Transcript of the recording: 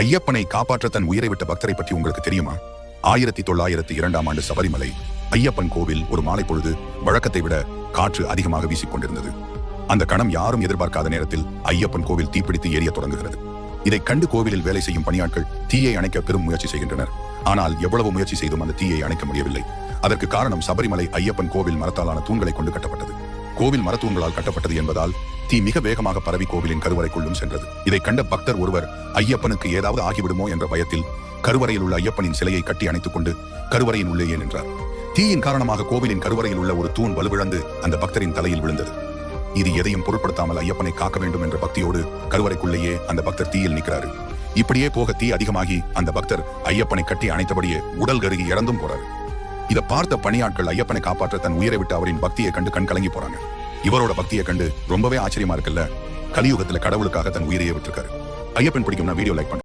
ஐயப்பனை காப்பாற்ற தன் உயிரை விட்ட பக்தரை பற்றி உங்களுக்கு தெரியுமா? ஆயிரத்தி தொள்ளாயிரத்தி இரண்டாம் ஆண்டு சபரிமலை ஐயப்பன் கோவில் ஒரு மாலை பொழுது வழக்கத்தை விட காற்று அதிகமாக வீசிக் கொண்டிருந்தது அந்த கணம் யாரும் எதிர்பார்க்காத நேரத்தில் ஐயப்பன் கோவில் தீப்பிடித்து எரிய தொடங்குகிறது. இதை கண்டு கோவிலில் வேலை செய்யும் பணியாட்கள் தீயை அணைக்க பெரும் முயற்சி செய்கின்றனர். ஆனால் எவ்வளவு முயற்சி செய்தும் அந்த தீயை அணைக்க முடியவில்லை. அதற்கு காரணம் சபரிமலை ஐயப்பன் கோவில் மரத்தாலான தூண்களை கொண்டு கட்டப்பட்டது. கோவில் மரத்தூண்களால் கட்டப்பட்டது என்பதால் தீ மிக வேகமாக பரவி கோவிலின் கருவறைக்குள்ளும் சென்றது. இதை கண்ட பக்தர் ஒருவர் ஐயப்பனுக்கு ஏதாவது ஆகிவிடுமோ? என்ற பயத்தில் கருவறையில் உள்ள ஐயப்பனின் சிலையை கட்டி அணைத்துக் கொண்டு கருவறையின் உள்ளேயே நின்றார். தீயின் காரணமாக கோவிலின் கருவறையில் உள்ள ஒரு தூண் வலுவிழந்து அந்த பக்தரின் தலையில் விழுந்தது. இது எதையும் பொருட்படுத்தாமல் ஐயப்பனை காக்க வேண்டும் என்ற பக்தியோடு கருவறைக்குள்ளேயே அந்த பக்தர் தீயில் நிற்கிறாரு. இப்படியே போக தீ அதிகமாகி அந்த பக்தர் ஐயப்பனை கட்டி அணைத்தபடியே உடல் கருகி இறந்தும் போறாரு. இதை பார்த்த பணியாட்கள் ஐயப்பனை காப்பாற்ற தன் உயிரை விட்டு அவரின் பக்தியை கண்டு கண் கலங்கி போறாங்க. இவரோட பக்தியை கண்டு ரொம்பவே ஆச்சரியமா இருக்குல்ல? கலியுகத்துல கடவுளுக்காக தன் உயிரையே விட்டுருக்காரு. ஐயப்பன் பிடிக்கும்னா வீடியோ லைக் பண்ணுங்க